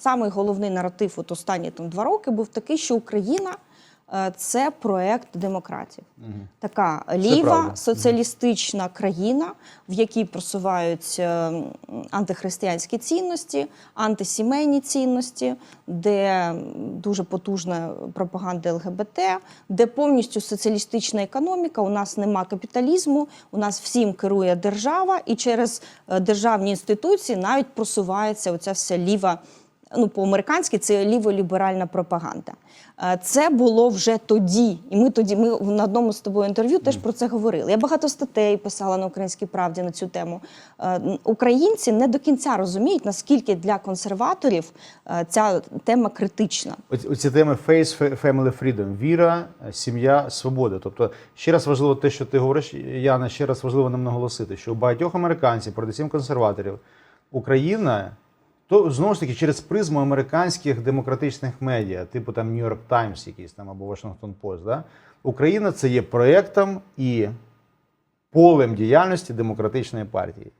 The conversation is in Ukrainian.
Самий головний наратив от останні там два роки був такий, що Україна е, це проект демократів. Така ліва соціалістична країна, в якій просуваються антихристиянські цінності, антисімейні цінності, де дуже потужна пропаганда ЛГБТ, де повністю соціалістична економіка. У нас нема капіталізму, у нас всім керує держава, і через е, державні інституції навіть просувається оця вся ліва. Ну, по-американськи це ліволіберальна пропаганда. Е, Це було вже тоді. І ми тоді, ми на одному з тобою інтерв'ю теж про це говорили. Я багато статей писала на українській правді на цю тему. Е, Українці не до кінця розуміють, наскільки для консерваторів е, ця тема критична. Оці, оці теми Faith, Family Freedom, віра, сім'я, свобода. Тобто, ще раз важливо те, що ти говориш, Яна, ще раз важливо нам наголосити, що у багатьох американців, передусім консерваторів, Україна, то знову ж таки через призму американських демократичних медіа, типу там New York Times якийсь там або Washington Post, да? Україна це є проектом і полем діяльності демократичної партії.